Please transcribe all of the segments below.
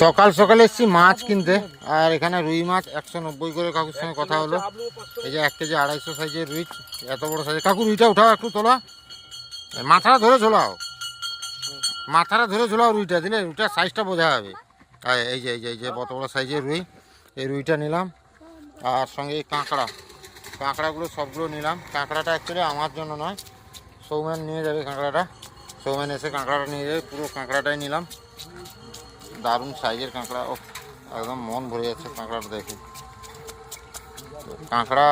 সকাল সকাল এসছি মাছ কিনতে। আর এখানে রুই মাছ, একশো নব্বই করে কাকুর সঙ্গে কথা হলো। এই যে এক কেজি আড়াইশো সাইজের রুই, এত বড় সাইজের। কাকু, রুইটা উঠাও একটু, তোলা। মাথাটা ধরে ঝোলাও। মাথাটা ধরে ঝোলাও রুইটা, দিলে রুইটার সাইজটা বোঝা যাবে। এই যে এই যে এই যে কত বড় সাইজের রুই, এই রুইটা নিলাম। আর সঙ্গে এই কাঁকড়া। কাঁকড়াগুলো সবগুলো নিলাম। কাঁকড়াটা অ্যাকচুয়ালি আমার জন্য নয়। সৌমেন নিয়ে যাবে কাঁকড়াটা। সৌমেন এসে কাঁকড়াটা নিয়ে যাবে। পুরো কাঁকড়াটাই নিলাম। দারুণ সাইজের কাঁকড়া। ও একদম মন ভরে যাচ্ছে কাঁকড়াটা দেখে। কাঁকড়া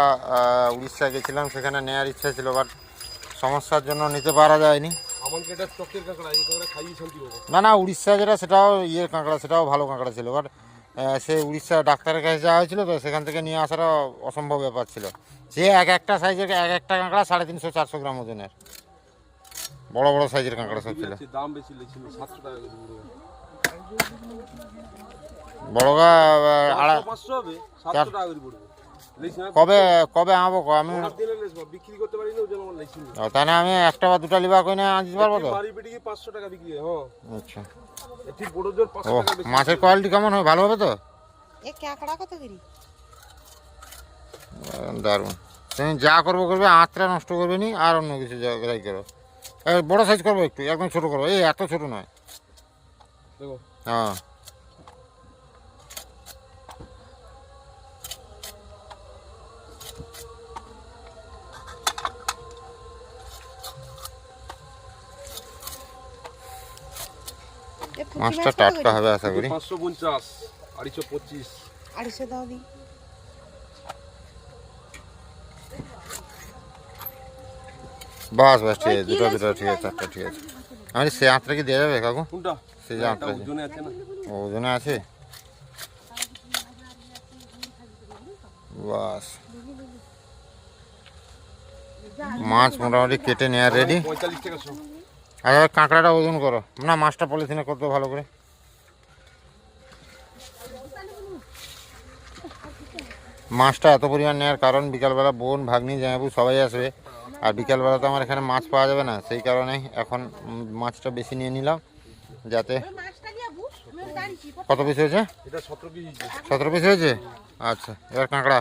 উড়িষ্যা গেছিলাম সেখানে নেওয়ার ইচ্ছা ছিল বাট সমস্যার জন্য নিতে পারা যায়নি। না না উড়িষ্যা যেটা সেটাও ইয়ের কাঁকড়া সেটাও ভালো কাঁকড়া ছিল বাট সে উড়িষ্যা ডাক্তারের কাছে যাওয়া হয়েছিল তো সেখান থেকে নিয়ে আসাটা অসম্ভব ব্যাপার ছিল। সে এক একটা সাইজের এক একটা কাঁকড়া সাড়ে তিনশো চারশো গ্রাম ওজনের। বড় বড় সাইজের কাঁকড়া সব ছিল। দাম বেশি সাতশো টাকা। বড়গা আড়াই পাঁচশো, পাঁচশো হবে সাতশো টাকা করে পড়বে। কবে কবে আনব ক- আমি বিক্রি করতে পারি না আমার তাহলে আমি একটা বা দুটা লিবা করে আনতে পারব তো? বাড়ি পেটে গিয়ে টাকা বিক্রি হয় হ্যাঁ আচ্ছা। বড় জোর টাকা মাছের কোয়ালিটি কেমন হবে? ভালো হবে তো? এ কাঁকড়া কত করি? দারুণ। তুমি যা করব করবে আঁতটা নষ্ট করবে নি আর অন্য কিছু করো। বড় সাইজ করব একটু একদম ছোট করব। এই এত ছোট নয়। দেখো হ্যাঁ মাছটা টাটকা হবে আশা করি। পাঁচশো পঞ্চাশ আড়াইশো পঁচিশ। আড়াইশো দাও দি। বাস বাস ঠিক আছে দুটো দুটো ঠিক আছে চারটা ঠিক আছে। আমি সে আঁতটা কি দেওয়া যাবে কাকু? কোনটা? যে আঁতটা ওজনে আছে না? ওজনে আছে? বাস। মাছ মোটামুটি কেটে নেওয়া রেডি আর কাঁকড়াটা ওজন করো। না মাছটা পলিথিনে করতো ভালো করে। মাছটা এত পরিমাণ নেওয়ার কারণ বিকালবেলা বোন ভাগ্নি জামাইবু সবাই আসবে। আর বিকালবেলা তো আমার এখানে মাছ পাওয়া যাবে না। সেই কারণে এখন মাছটা বেশি নিয়ে নিলাম। যাতে কত পিস হয়েছে? সতেরো পিস হয়েছে। আচ্ছা এবার কাঁকড়া।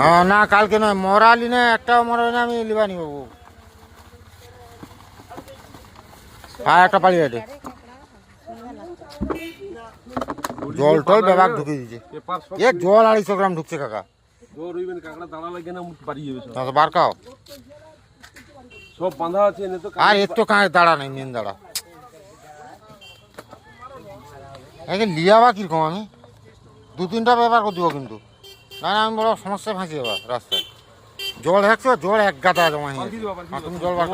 হ্যাঁ না কালকে নয় মরালি না একটাও মরালি না আমি লিবানি বাবু হ্যাঁ একটা পালি আছে জল টল ব্যাপার ঢুকিয়ে সব এ জল আড়াইশো গ্রাম ঢুকছে কাকা। বার খাও। সব বাঁধা আছে এনে তো আর এর তো কাঁচ দাঁড়া নেই মেন দাঁড়া। একে লিয়াবা কীরকম আমি? দু তিনটা ব্যাপার করে দিব কিন্তু। না না আমি বড় সমস্যায় ফাঁসি যাবা রাস্তায়। জল দেখছ জল এক গাদা জমা হয়ে তুমি জল বার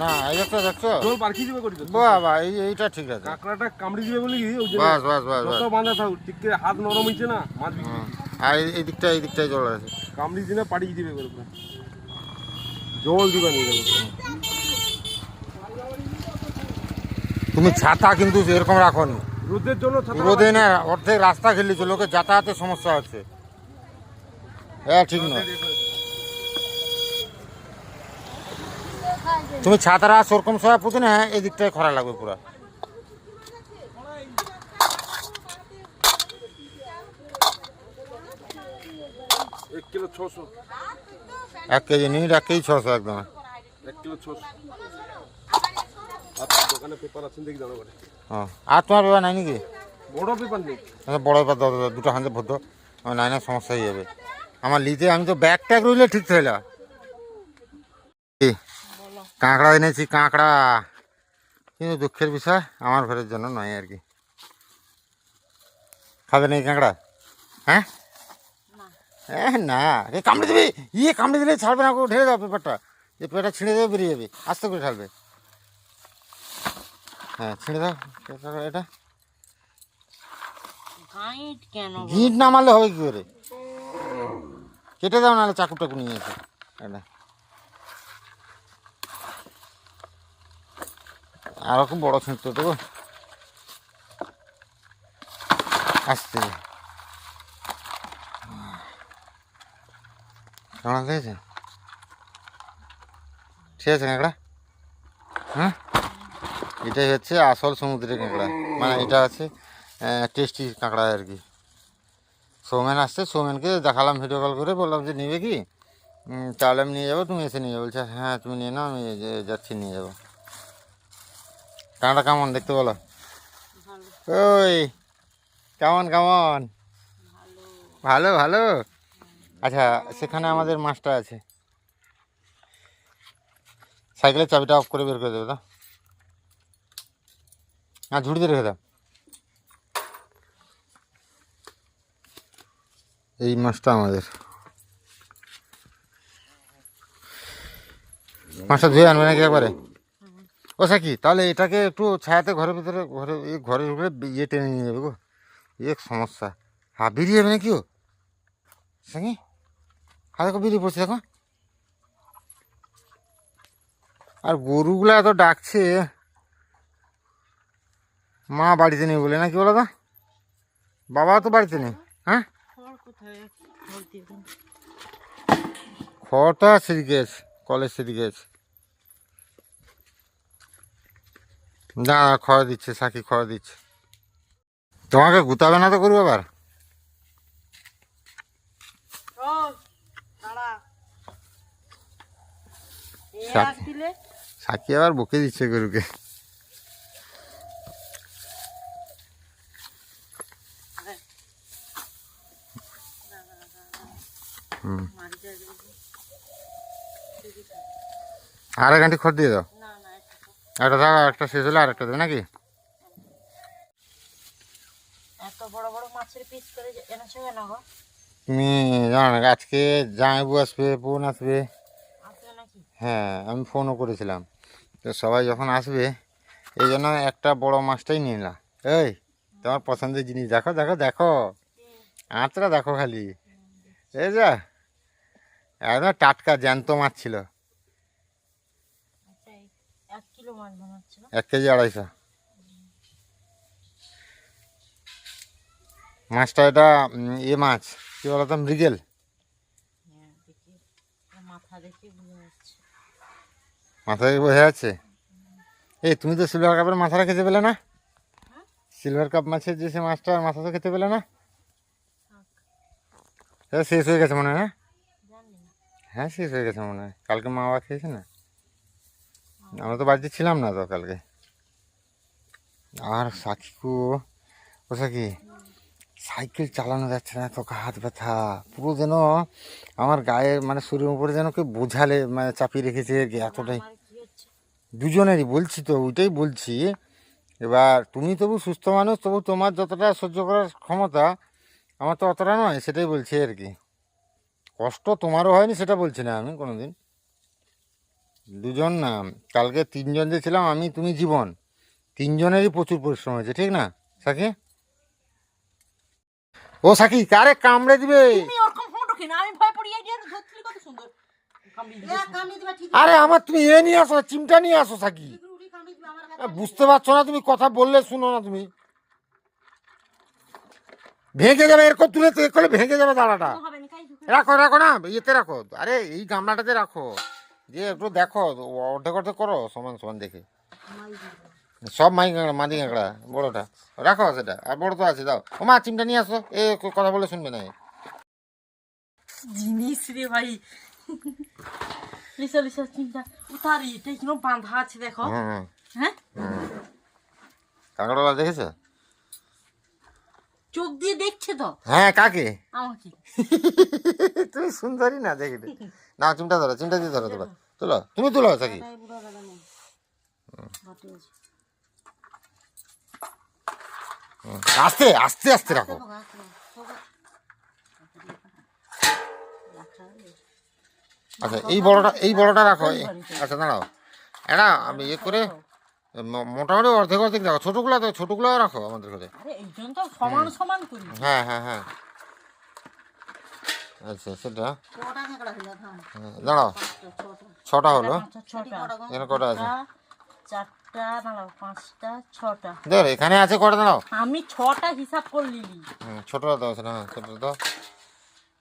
না। এই দেখছ দেখছ? জল পারকি দিবে করি বাবা এই এইটা ঠিক আছে। কাঁকড়াটা কামড়ি দিবে বলে বাস বাস বাস বাস যত বাঁধা থাকুক ঠিক করে হাত নরম হইছে না মাছ বিক্রি। আর এই- দিকটা এই দিকটাই জল আছে। কামড়ি দিলে পাড়িয়ে দিবে করে পুরো। জল দিবানি তুমি ছাতা কিন্তু এরকম রাখো নি রোদের জন্য রোদে না অর্ধেক রাস্তা খেলেছে লোকের যাতায়াতের সমস্যা হচ্ছে। হ্যাঁ ঠিক নয় তুমি ছাতারা সেরকম সময় পুঁতে না এই দিকটায় খরা লাগবে পুরো। এক কিলো ছশো। এক কেজি নিট এক কেজি ছশো একদম। পেপার হ্যাঁ। আর তোমার ব্যাপার নাই নাকি? বড় পেপার নেই। আচ্ছা, বড় ব্যাপার দাও দাও, দুটো হাতে ভরতো আমার নাইনের সমস্যা হয়ে যাবে। আমার লিতে আমি তো ব্যাগ ট্যাগ রইলে ঠিক ছিল। কাঁকড়া এনেছি কাঁকড়া। কিন্তু দুঃখের বিষয় আমার ঘরের জন্য নয় আর কি। খাবে নাকি কাঁকড়া? হ্যাঁ? এ না এ কামড়ে দেবে? ইয়ে কামড়ে দিলে ছাড়বে না ঢেলে দাও পেপারটা। যে পেপারটা ছিঁড়ে দেবে বেরিয়ে যাবে। আস্তে করে ঢালবে। হ্যাঁ ছিঁড়ে দাও। এটা। গিট না মারলে হবে কি করে? কেটে দাও নাহলে চাকু টাকু নিয়ে এসে। এটা। আরও খুব বড় ছিঁড়তে দেবো আসতে। কেমন দেখেছে ঠিক আছে কাঁকড়া? হ্যাঁ? এটাই হচ্ছে আসল সমুদ্রের কাঁকড়া। মানে এটা হচ্ছে টেস্টি কাঁকড়া আর কি। সৌমেন আসছে সৌমেনকে দেখালাম ভিডিও কল করে বললাম যে নেবে কি? তাহলে আমি নিয়ে যাব তুমি এসে নিয়ে যাব। বলছে হ্যাঁ তুমি নিয়ে নাও আমি যাচ্ছি নিয়ে যাব। কাঁকড়া কেমন দেখতে বলো? ওই কেমন কেমন? ভালো ভালো। আচ্ছা সেখানে আমাদের মাছটা আছে। সাইকেলের চাবিটা অফ করে বের করে দেবে তো হ্যাঁ ঝুড়িতে রেখে দাও। এই মাছটা আমাদের। মাছটা ধুয়ে আনবে নাকি একবারে? ও সাকি, তাহলে এটাকে একটু ছায়াতে ঘরের ভিতরে, ঘরে, এই ঘরের উপরে ইয়ে টেনে নিয়ে যাবে গো। এক সমস্যা। হ্যাঁ বেরিয়ে যাবে নাকি ও? সাকি? হ্যাঁ দেখো বেরিয়ে পড়ছে দেখো। আর গরুগুলা এত ডাকছে। মা বাড়িতে নেই বলে নাকি বলো তো? বাবাও তো বাড়িতে নেই হ্যাঁ? খড়টা সেদিকে আছে কলেজ সেদিকে আছে না খড় দিচ্ছে সাকি খড় দিচ্ছে। তোমাকে গুতাবে না তো করব আবার ও দাঁড়া এ শাক। আর দিলে সাকি আবার বকে দিচ্ছে গরুকে। আর এক ঘন্টি খড় দিয়ে দাও। একটা থাক একটা শেষ হলে আর একটা দেবে নাকি? তুমি জানো আজকে জামাইবু আসবে বোন আসবে। হ্যাঁ আমি ফোনও করেছিলাম। তো সবাই যখন আসবে এই জন্য একটা বড় মাছটাই নিলাম এই তোমার পছন্দের জিনিস দেখো দেখো দেখো। আঁচড়া দেখো খালি। এই যা একদম টাটকা জ্যান্ত মাছ ছিল। আচ্ছা এক কেজি আড়াইশো। মাছটা এটা এ মাছ কী বলতো মৃগেল? হ্যাঁ মাথা দেখে বুঝে যাচ্ছে মাথা থেকে বোঝা যাচ্ছে এই, তুমি তো সিলভার কাপের মাথাটা খেতে পেলে না? সিলভার কাপ মাছের যে সে মাছটা, মাথা তো খেতে পেলে না? হ্যাঁ শেষ হয়ে গেছে মনে হয় হ্যাঁ শেষ হয়ে গেছে মনে হয়। কালকে মা বাবা খেয়েছে না? আমরা তো বাড়িতে ছিলাম না তো কালকে। আর সাকিকু ও সাকি সাইকেল চালানো যাচ্ছে না তো হাত ব্যথা। পুরো যেন আমার গায়ে মানে শরীরের উপরে যেন কেউ বোঝালে মানে চাপিয়ে রেখেছে, এতটাই। দুজনেরই, বলছি তো, ওইটাই বলছি। এবার তুমি তবু সুস্থ মানুষ, তবু তোমার যতটা সহ্য করার ক্ষমতা, আমার তো অতটা নয়, সেটাই বলছি আর কি। কষ্ট তোমারও হয়নি, সেটা বলছি না আমি কোনো দিন দুজন না, কালকে তিনজন যে ছিলাম, আমি, তুমি, জীবন। তিনজনেরই প্রচুর পরিশ্রম হয়েছে, ঠিক না, সাকি? ও সাকি, কারে কামড়ে দিবে? আমি ভয় সুন্দর। আরে আমার তুমি এ নিয়ে আসো চিমটা নিয়ে আসো সাকি। বুঝতে পারছ না তুমি কথা বললে শুনো না তুমি। ভেঙে যাবে এরকম তুলে করলে ভেঙে যাবে দাঁড়াটা হবে না কাই রাখো রাখো না ইয়েতে রাখো। আরে এই গামলাটাতে রাখো। যে একটু দেখো অর্ধেক অর্ধেক করো সমান সমান দেখে। সব মাই কাঁকড়া মাদি কাঁকড়া বড়োটা। রাখো সেটা আর বড় তো আছে দাও। ও মা চিমটা নিয়ে আসো এ কথা বলে শুনবে না জিনিস রে ভাই। লিসা লিসা চিন্তা উতারি এটা কিনো বাঁধা আছে দেখো হ্যাঁ কাঁকড়ালা দেখেছ চোখ দিয়ে দেখছে তো হ্যাঁ কাকে আমাকে তুমি সুন্দরী না দেখে না চিমটা ধরো চিমটা দিয়ে ধরো তোলো তোলো তুমি তুলো আছে আস্তে আস্তে আস্তে রাখো আচ্ছা এই বড়টা এই বড়টা রাখো আচ্ছা দাঁড়াও। এটা আমি ইয়ে করে মোটামুটি অর্ধেক অর্ধেক রাখো। ছোটোগুলো তো ছোটোগুলো রাখো আমাদের ঘরে। হ্যাঁ হ্যাঁ হ্যাঁ। আচ্ছা সেটা। হ্যাঁ, দাঁড়াও ছটা হলো। এখানে কটা আছে? চারটা দাঁড়াও পাঁচটা ছটা। ধর এখানে আছে কটা দাঁড়াও। আমি ছটা হিসাব করে নিলি। ছোটোটা দাও সেটা হ্যাঁ ছোটোটা দাও।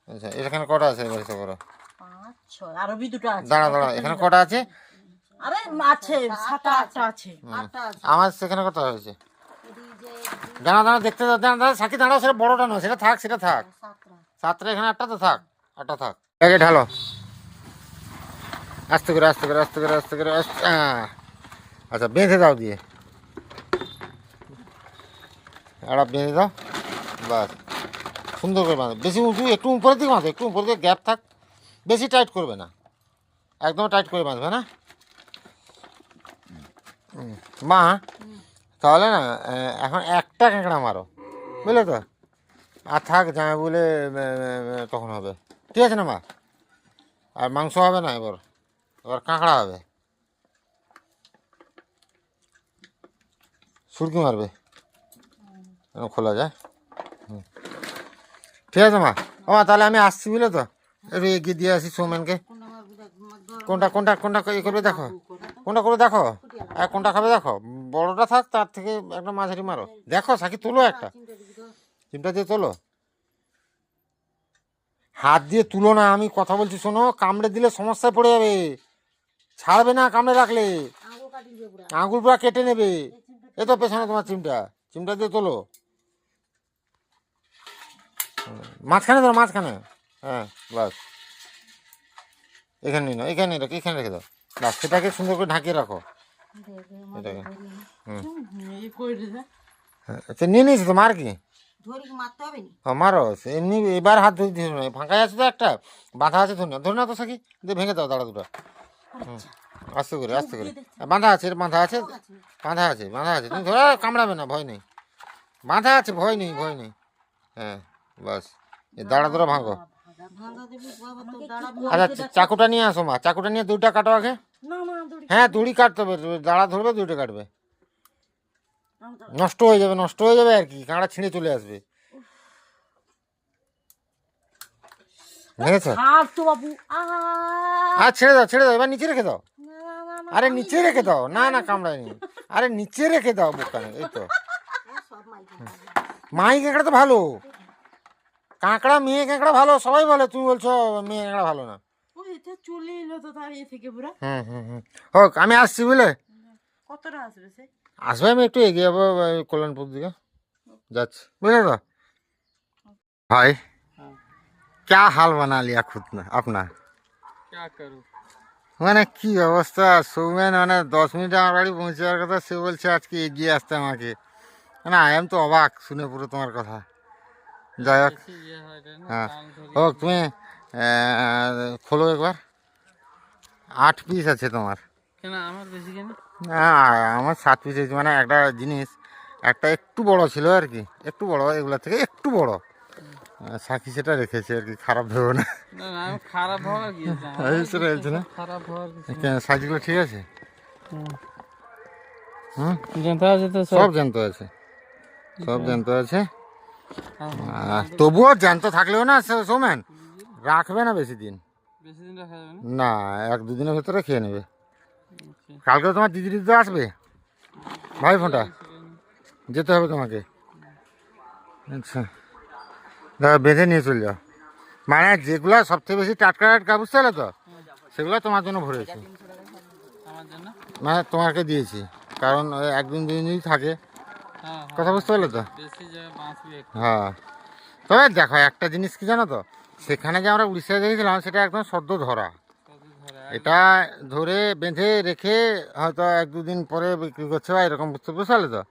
আচ্ছা এখানে কটা আছে এবার হিসাব করো। পাঁচ ছয় আরও দুটো আছে। দাঁড়া দাঁড়া এখানে কটা আছে? আরে আছে সাতটা আটটা আছে। আমার সেখানে কথা হয়েছে? দাঁড়া দাঁড়া দেখতে দাও দাঁড়া দাঁড়া সাকি দাঁড়াও সেটা বড়টা নয় সেটা থাক সেটা থাক। সাতটা এখানে আটটা তো থাক আটটা থাক। আগে ঢালো। আস্তে করে আস্তে করে আস্তে করে আস্তে করে আস্তে আচ্ছা বেঁধে দাও দিয়ে। বেঁধে দাও বাস। সুন্দর করে বাঁধো। বেশি উঁচু একটু উপরের দিকে বাঁধো একটু উপরের দিকে গ্যাপ থাক। বেশি টাইট করবে না। একদম টাইট করে বাঁধবে না। মা, তাহলে না এখন একটা কাঁকড়া মারো, বুঝলে তো? আর থাক জামাই বলে তখন হবে। ঠিক আছে না, মা? আর মাংস হবে না এবার এবার কাঁকড়া হবে। সুরকি মারবে। খোলা যায়। ঠিক আছে, মা? ও মা, তাহলে আমি আসছি, বুঝলে তো? একটু এগিয়ে দিয়ে আসি সৌমেনকে। কোনটা কোনটা কোনটা ইয়ে করবে দেখো। কোনটা করে দেখো? আর কোনটা খাবে দেখো? বড়টা থাক, তার থেকে একটা মাঝারি মারো। দেখো, সাকি তোলো একটা। চিমটা দিয়ে তোলো। হাত দিয়ে তুলো না, আমি কথা বলছি, শোনো। কামড়ে দিলে সমস্যায় পড়ে যাবে। ছাড়বে না কামড়ে রাখলে। আঙুল পুরা কেটে নেবে। এ তো পেছনে তোমার চিমটা। চিমটা দিয়ে তোলো। মাঝখানে ধরো, মাঝখানে। হ্যাঁ বাস এখানে না এখানে রাখো এখানে রেখে দাও। বাস সেটাকে সুন্দর করে ঢাকিয়ে রাখো। এটাকে। হ্যাঁ, আচ্ছা নিয়ে নিয়েছি তো মার কি? ও মারো। এমনি এবার হাত ধরে না। আছে তো একটা বাঁধা আছে ধরে না ধরে না তো সাকি দিয়ে ভেঙে দাও দাঁড়া দুটো। আস্তে করে আস্তে করে। বাঁধা আছে বাঁধা আছে বাঁধা আছে। বাঁধা আছে তুমি ধরো কামড়াবে না ভয় নেই। বাঁধা আছে ভয় নেই ভয় নেই। হ্যাঁ বাস। এ দাঁড়া ধরে ভাঙো। ভাঙা দেবি বাবা তো দাঁড়াবি আচ্ছা চাকুটা নিয়ে আসো মা চাকুটা নিয়ে দুইটা কাটো আগে। না না দড়ি হ্যাঁ দড়ি কাটতে হবে দাঁড়া ধরবে দুইটা কাটবে। নষ্ট হয়ে যাবে নষ্ট হয়ে যাবে আর কি কাঁড়া ছিঁড়ে চলে আসবে। দেখেছ? হাত তো বাবু আ আর ছেড়ে দাও ছেড়ে দাও এবার নিচে রেখে দাও। আরে নিচে রেখে দাও। না না কামড়ায়নি। আরে নিচে রেখে দাও বোকানে এই তো। সব মাইকে মাই কাঁকড়া তো ভালো। কাঁকড়া মেয়ে কাঁকড়া ভালো সবাই বলে তুমি বলছো মেয়ে কাঁকড়া ভালো না ও এটা চলে এলো তো দাঁড়িয়ে থেকে পুরা হুম হুম হুম হোক আমি আসছি বুঝলে কতটা আসবে সে আসবে আমি একটু এগিয়ে যাবো ওই কল্যাণপুর দিকে যাচ্ছি বুঝলে তো ভাই क्या हाल बना लिया खुद ने अपना क्या करूँ মানে কি অবস্থা সৌমেন মানে দশ মিনিট আমার বাড়ি পৌঁছে যাওয়ার কথা সে বলছে আজকে এগিয়ে আসতে আমাকে মানে আই এম তো অবাক শুনে পুরো তোমার কথা যাই হোক হ্যাঁ হোক তুমি খোলো একবার। আট পিস আছে তোমার। আমার সাত পিস আছে মানে একটা জিনিস একটা একটু বড় ছিল আর কি একটু বড় এগুলো থেকে একটু বড়। সাকি সেটা রেখেছে আর কি খারাপ ভেব না। খারাপ ঠিক আছে? হুম। জানতে আছে তো সব? জানতে আছে। সব জানতে আছে। তবুও জ্যান্ত থাকলেও না সৌমেন রাখবে না বেশি দিন। না? এক দুদিনের ভেতরে খেয়ে নেবে। কালকে তোমার দিদি দিদি আসবে। ভাই ফোনটা। যেতে হবে তোমাকে। আচ্ছা। দাদা বেঁধে নিয়ে চলে যাও। মানে যেগুলো সবথেকে বেশি টাটকা টাটকা বুঝতে পারলে তো? সেগুলো তোমার জন্য ভরেছি। মানে তোমাকে দিয়েছি। কারণ একদিন দুদিন যদি থাকে। কথা বুঝতে পারলে তো? হ্যাঁ। তবে দেখো একটা জিনিস কি জানো তো? সেখানে যে আমরা উড়িষ্যায় দেখেছিলাম সেটা একদম সদ্য ধরা। এটা ধরে বেঁধে রেখে হয়তো এক দুদিন পরে বিক্রি করছে বা এরকম বুঝতে বুঝতে তো?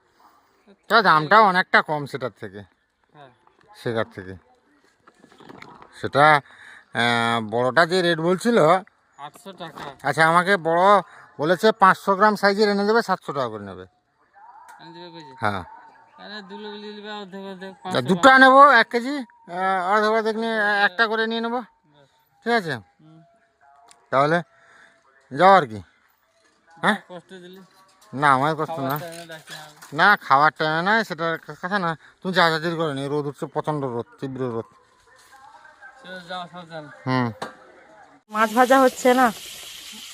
তা দামটাও অনেকটা কম সেটার থেকে। হ্যাঁ। সেটার থেকে। সেটা বড়টা যে রেট বলছিল আচ্ছা আমাকে বড় বলেছে পাঁচশো গ্রাম সাইজের এনে দেবে সাতশো টাকা করে নেবে। হ্যাঁ। দুটো নেব এক কেজি অর্ধেক নিয়ে একটা করে নিয়ে নেব। ঠিক আছে? তাহলে যাও আর কি। হ্যাঁ? না আমার কষ্ট না। না। খাওয়ার টাইমে না সেটা কথা না। তুমি যা যা করে নি রোদ উঠছে প্রচণ্ড রোদ তীব্র রোদ। হুম। মাছ ভাজা হচ্ছে না?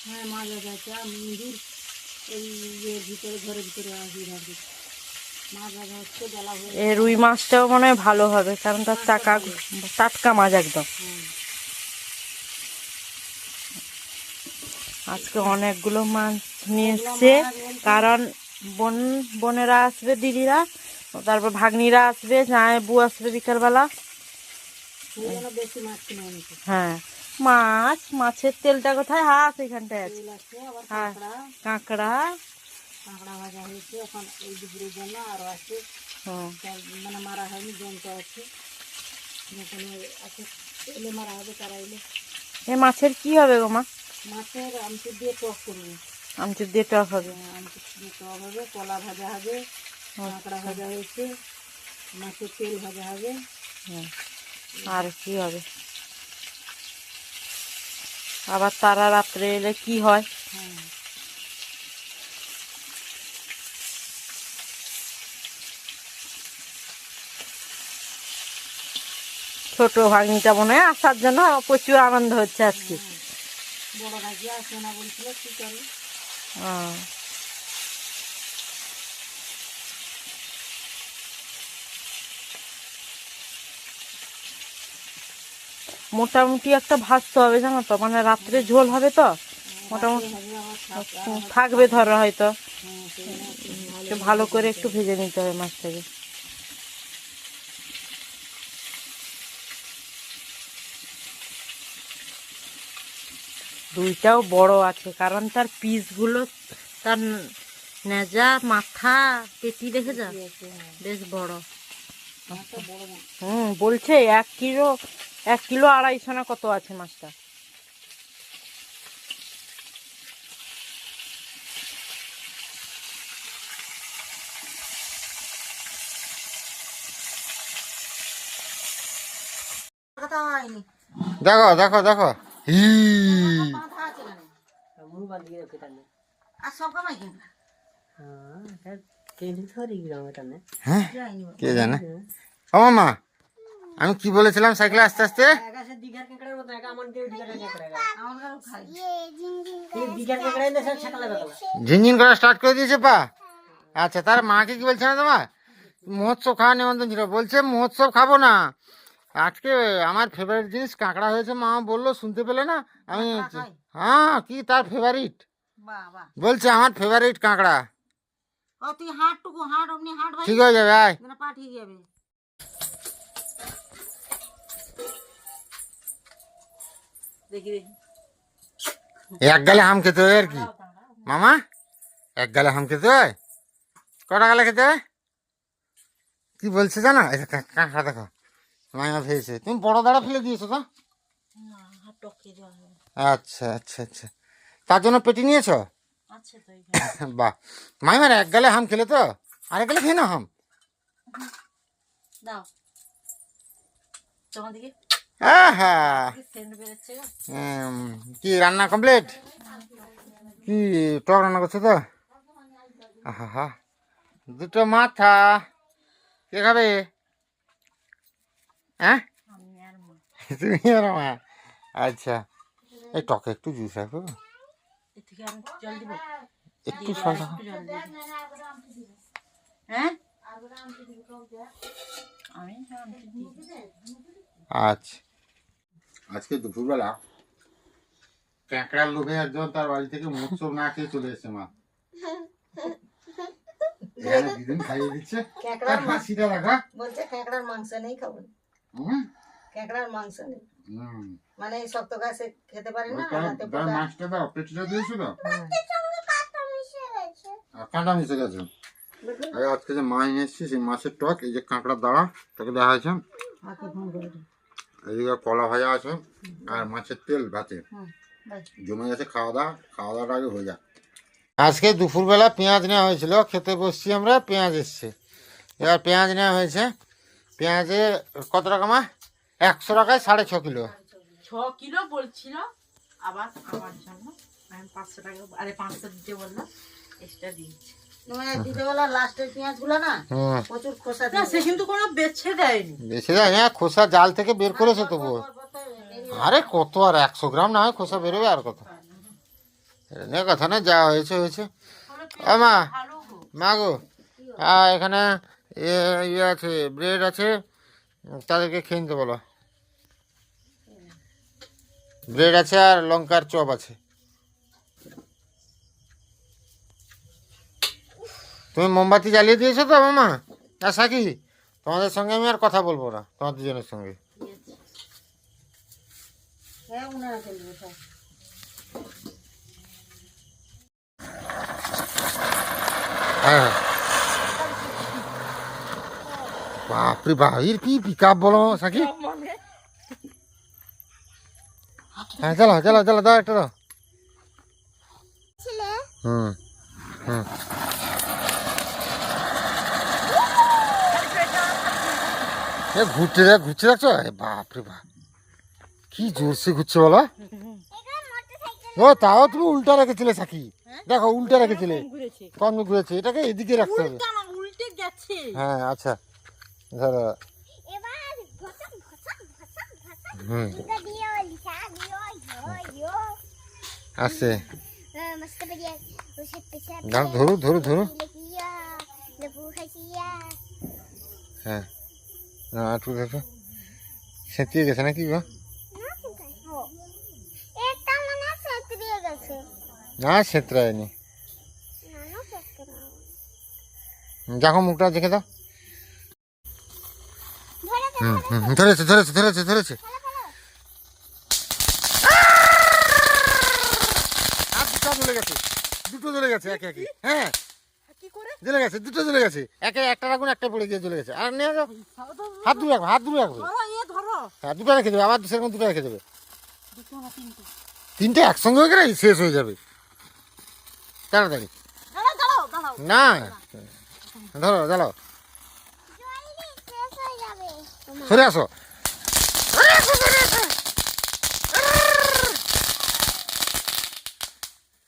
হ্যাঁ এই ইয়ের ভিতরে ঘরের ভিতরে এ রুই মাছটাও মনে হয় ভালো হবে, কারণ তার টাকা টাটকা মাছ একদম। আজকে অনেকগুলো মাছ নিয়ে এসছে, কারণ বোন, বোনেরা আসবে, দিদিরা, তারপর ভাগ্নিরা আসবে, জামাই বউ আসবে বিকালবেলা। হ্যাঁ মাছ, মাছের তেলটা কোথায়? হাত এখানটায় আছে। হ্যাঁ। কাঁকড়া। কাঁকড়া ভাজা হয়েছে এখন এই দুপুরের জন্য আরও আছে। মানে মারা হয়নি জন্ত আছে। এখানে আছে এলে মারা হবে তারা এলে। এ মাছের কি হবে গো মা? মাছের আমচুর দিয়ে টক করব। আমচুর দিয়ে টক হবে। আমচুর দিয়ে টক হবে কলা ভাজা হবে কাঁকড়া ভাজা হয়েছে মাছের তেল ভাজা হবে। হুম। আর কি হবে? আবার তারা রাত্রে এলে কি হয়? ছোট ভাগ্নিটা মনে হয় আসার জন্য প্রচুর আনন্দ হচ্ছে আজকে। মোটামুটি একটা ভাজতে হবে জানো তো মানে রাত্রে ঝোল হবে তো মোটামুটি থাকবে ধরো হয়তো। হ্যাঁ ভালো করে একটু ভেজে নিতে হবে মাছটাকে। দুইটাও বড় আছে কারণ তার পিসগুলো তার নেজা মাথা পেটি দেখে যা হ্যাঁ। বেশ বড়। হুম বলছে এক কিলো এক কিলো আড়াইশো না কত আছে মাছটা? দেখো দেখো দেখো। হ্যাঁ কে জানে? ও মা আমি কি বলেছিলাম সাইকেল আস্তে আস্তে? ঝিনঝিন করা স্টার্ট করে দিয়েছে পা। আচ্ছা তার মাকে কি বলছে না তোমার? মহোৎসব খাওয়া নিমন্ত্রণ ছিল। বলছে, মহোৎসব খাব না। আজকে আমার ফেভারিট জিনিস কাঁকড়া হয়েছে মা বলল শুনতে পেলে না? আমি? হ্যাঁ কি তার ফেভারিট বলছে আমার ফেভারিট কাঁকড়া। ঠিক হয়ে যাবে আয়। এক গালে হাম খেতে হয় আর কি। মামা এক গালে হাম খেতে হয়? কটা গালে খেতে হয়? কি বলছে জানো? কাঁকড়া দেখো। মায়া ফেয়েছে তুমি বড় দাঁড়া ফেলে দিয়েছ তো? আচ্ছা আচ্ছা আচ্ছা। তার জন্য পেটি নিয়েছো? আচ্ছা বাহ। মাইমার এক গালে হাম খেলে তো? আরেক গালে খেয়ে না হাম। কি রান্না কমপ্লিট কি টক রান্না করছ তো? আহা হা দুটো মাথা। কে খাবে? হ্যাঁ? তুমি আর মা? আচ্ছা। এই টকে একটু জুস রাখো এর থেকে আমি জল দিব। একটু রাখো হ্যাঁ? আচ্ছা। আজকে দুপুরবেলা ক্যাঁকড়ার লোভে একজন তার বাড়ি থেকে মুৎসব না খেয়ে চলে এসেছে মা। এখানে দিদিন খাইয়ে দিচ্ছে। হাসিটা দেখা বলছে কাঁকড়ার মাংস নেই খাব। কাঁকড়ার মাংস নেই। হুম। মানে এই শক্ত গাছে খেতে পারে না রাতে মাছটা দাও পেটিটা দিয়েছ কাঁটা মিশে গেছে। আজকে যে মাছ এসেছি সেই মাছের টক এই যে কাঁকড়ার দাঁড়া তোকে দেখা হয়েছে। এইদিকে কলা ভাজা আছে আর মাছের তেল ভাতে জমে গেছে খাওয়া দাওয়া খাওয়া দাওয়াটা আগে হয়ে যাক। আজকে দুপুরবেলা পেঁয়াজ নেওয়া হয়েছিল খেতে বসছি আমরা পেঁয়াজ এসছে। এবার পেঁয়াজ নেওয়া হয়েছে পেঁয়াজে কত টাকা মা? একশো টাকায় সাড়ে ছ কিলো। ছ কিলো বলছিল আবার আমার জন্য। আমি পাঁচশো টাকা আরে পাঁচশো দিতে বললাম এক্সট্রা দিয়েছি। মানে খোসা হ্যাঁ। খোসা জাল থেকে বের করেছে তবুও। আরে কত আর একশো গ্রাম না হয় খোসা বেরোবে আর কত। নিয়ে কথা না যা হয়েছে হয়েছে। ও মা মা গো এখানে ইয়ে আছে ব্রেড আছে তাদেরকে খেয়ে নিতে বলো। ব্রেড আছে আর লঙ্কার চপ আছে। তুমি মোমবাতি জ্বালিয়ে দিয়েছ তো মামা? আর সাকি? তোমাদের সঙ্গে আমি আর কথা বলব না তোমাদের দুজনের সঙ্গে। হ্যাঁ। বাপরে বাপ এর কি পিক আপ বলো সাকি হ্যাঁ চলো চলো চলো দাও একটা দাও। হুম হুম। এ ঘুরতে দেখ ঘুরতে দেখছ এ বাপরে বাপ। কি জোরসে ঘুরছে বলো? ও তাও তুমি উল্টা রেখেছিলে সাকি। দেখো উল্টা রেখেছিলে। ঘুরেছে। কম ঘুরেছে এটাকে এদিকে রাখতে হবে। উল্টা না উল্টে গেছে। হ্যাঁ আচ্ছা। ধরো। আছে ধরু ধরো ধরো। হ্যাঁ। আটু দেখো। সেঁতিয়ে গেছে নাকি গো? না সেঁতরায়নি। দেখো মুখটা দেখে দাও। হুম হুম ধরেছে ধরেছে ধরেছে ধরেছে। জ্বলে গেছে। দুটো জ্বলে গেছে একে একে। হ্যাঁ। কি গেছে দুটো জ্বলে গেছে। একে একটা রাখুন একটা পড়ে গিয়ে জ্বলে গেছে। আর নিয়ে যাও। হাত দূরে রাখো হাত দূরে ধরো হ্যাঁ দুটো রেখে দেবে আবার সেরকম দুটো রেখে দেবে। দুটো তিনটে। তিনটে একসঙ্গে হয়ে গেলে শেষ হয়ে যাবে। তাড়াতাড়ি। না। ধরো দাঁড়াও জলদি শেষ হয়ে যাবে সরে আসো।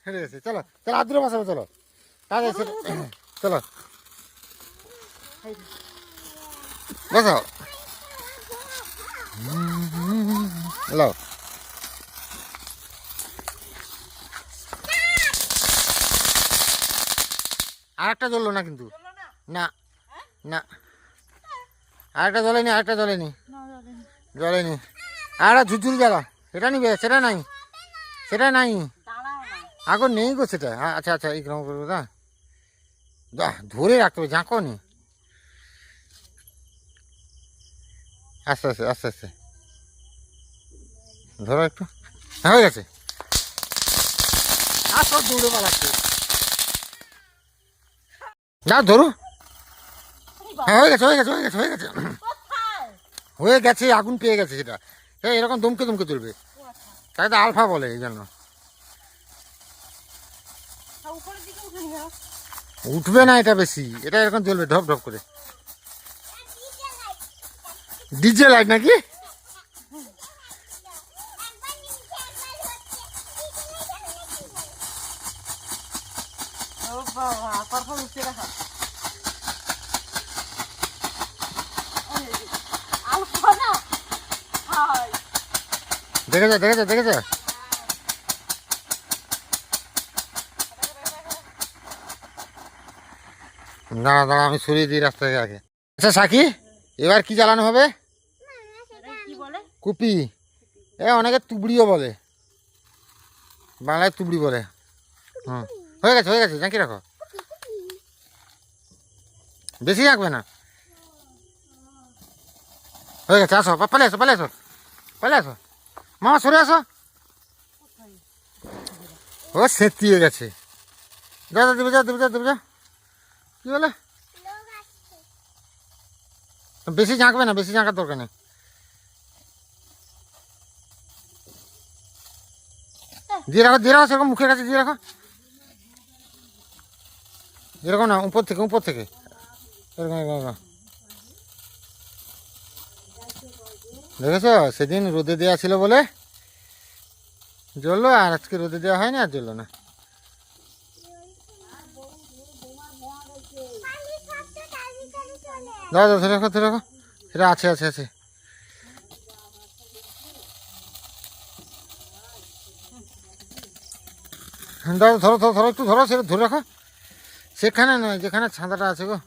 হেরে গেছে। চলো চলো, আদুরে বসাবো চলো। তাহলে চলো। বসাও হ্যালো। আর একটা জ্বললো না কিন্তু? না না। আরেকটা জ্বলেনি আরেকটা জ্বলেনি জ্বলেনি আর একটা ঝুরঝুরি জ্বালা সেটা নিবে সেটা নাই। সেটা নাই। আগুন নেই গো সেটা। আচ্ছা আচ্ছা এই গ্রাম করব না বাহ ধরে রাখতে হবে ঝাঁকো নি। আস্তে আস্তে আস্তে আস্তে। ধরো একটু। হ্যাঁ হয়ে গেছে। আর সব দৌড়ে পালাচ্ছে। যা ধরো। হ্যাঁ হয়ে গেছে হয়ে গেছে হয়ে গেছে হয়ে গেছে। হয়ে গেছে আগুন পেয়ে গেছে সেটা। হ্যাঁ এরকম দমকে দমকে তুলবে। তাই তো আলফা বলে এই জন্য। উঠবে না এটা বেশি এটা এরকম চলবে ঢপ ঢপ করে। ডিজে লাইট নাকি ও বাবা তারপর উঠে রাখা আলফা না হাই দেখেছ দেখেছ দেখেছ? দাঁড়া দাঁড়া, আমি সরিয়ে দিই রাস্তা থেকে আগে। আচ্ছা সাকি, এবার কি চালানো হবে? কুপি। এ, অনেকে তুবড়িও বলে। বাংলায় তুবড়ি বলে। হুম। হয়ে গেছে হয়ে গেছে জাঁকি রাখো? বেশি রাখবে না। হয়ে গেছে, আসো পালে আসো পালে আসো পালে আসো। মামা সরে আসো। ও সেতিয়ে গেছে। যা যা দেবে যা দেবে যা দেবে যা। কি বলে? বেশি ঝাঁকবে না, বেশি ঝাঁকার দরকার নেই। দিয়ে রাখো দিয়ে রাখো, সেরকম মুখের কাছে দিয়ে রাখো। এরকম না, উপর থেকে উপর থেকে। এরকম এরকম। দেখেছ? সেদিন রোদে দেওয়া ছিল বলে। জ্বললো, আর আজকে রোদে দেওয়া হয়নি আর জ্বললো না। দাও রাখো, ধরে রাখো। সেটা আছে আছে আছে। দাও, ধরো ধরো ধরো, একটু ধরো, সেটা ধরে রাখো। সেখানে নয়, যেখানে ছাঁদাটা আছে গো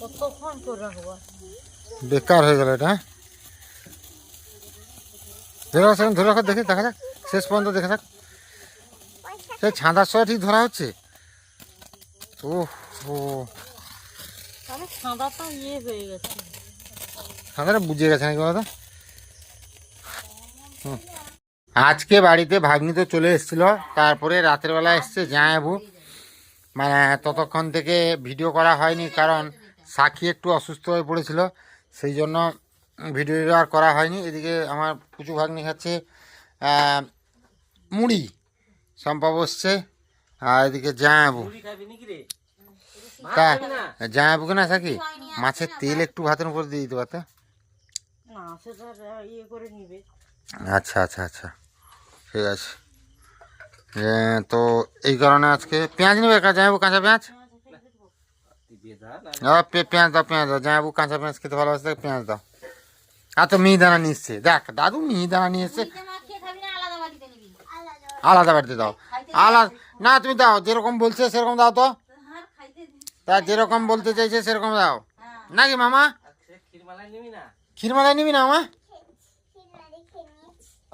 কতক্ষণ করে রাখব বেকার হয়ে গেল এটা হ্যাঁ? ধরে রাখো ধরে রাখো দেখি দেখা যাক শেষ পর্যন্ত দেখা যাক সেই ছাঁদার সময় ঠিক ধরা হচ্ছে? ও। ইয়ে ছাঁদাটা বুঝে গেছে নাকি বলতো হুম। আজকে বাড়িতে ভাগ্নি তো চলে এসেছিল তারপরে রাতের বেলা এসছে জায়াবু মানে ততক্ষণ থেকে ভিডিও করা হয়নি কারণ সাক্ষী একটু অসুস্থ হয়ে পড়েছিল। সেই জন্য ভিডিও আর করা হয়নি। এদিকে আমার পুচু ভাগ্নি খাচ্ছে মুড়ি। সম্পা বসছে আর এদিকে জায়াবু তা জায়াবুকে না? থাকি মাছের তেল একটু ভাতের উপর দিয়ে দিতে পারতে? ইয়ে করে আচ্ছা আচ্ছা আচ্ছা। ঠিক আছে। তো এই কারণে আজকে পেঁয়াজ নেবে? কাঁচা জামাইবু কাঁচা পেঁয়াজ? পেঁয়াজ দাও পেঁয়াজ দাও। জামাইবু কাঁচা পেঁয়াজ খেতে ভালোবাসে পেঁয়াজ দাও। আর তো মিহিদানা এসছে। দেখ, দাদু মিহিদানা নিয়ে এসছে। আলাদা বাড়িতে দাও। আলাদা না, তুমি দাও, যেরকম বলছে সেরকম দাও তো। তা যেরকম বলতে চাইছে সেরকম দাও। নাকি মামা? ক্ষীরমালাই নিবি না, মামা?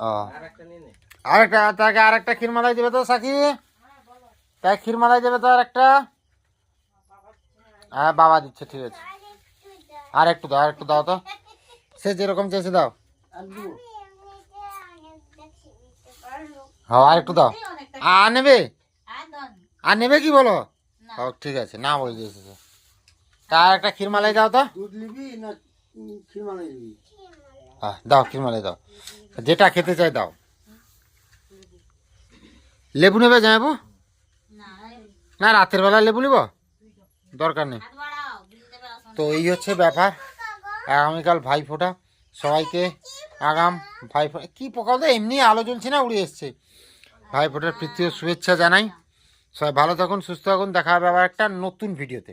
ও। আরেকটা, তাকে আরেকটা ক্ষীরমালাই দেবে তো, সাকি? তাই ক্ষীরমালাই দেবে তো আরেকটা? হ্যাঁ বাবা দিচ্ছে ঠিক আছে। আর একটু দাও আর একটু দাও তো। সে যেরকম চেয়েছে দাও। হ্যাঁ আর একটু দাও। আর নেবে? আর নেবে কি বলো? ও ঠিক আছে না বলে দিয়েছে সে। তা আর একটা ক্ষীরমালাই দাও তো। হ্যাঁ দাও ক্ষীরমালাই দাও। যেটা খেতে চাই দাও। লেবু নেবে যাব না রাতের বেলা লেবু নিব? দরকার নেই। তো এই হচ্ছে ব্যাপার। আগামীকাল ভাইফোঁটা। সবাইকে আগাম ভাই ফোটা কী পোকা তো এমনি আলো জ্বলছে না, উড়ে এসছে। ভাইফোঁটার প্রীতীয় শুভেচ্ছা জানাই। সবাই ভালো থাকুন, সুস্থ থাকুন। দেখা হবে আবার একটা নতুন ভিডিওতে।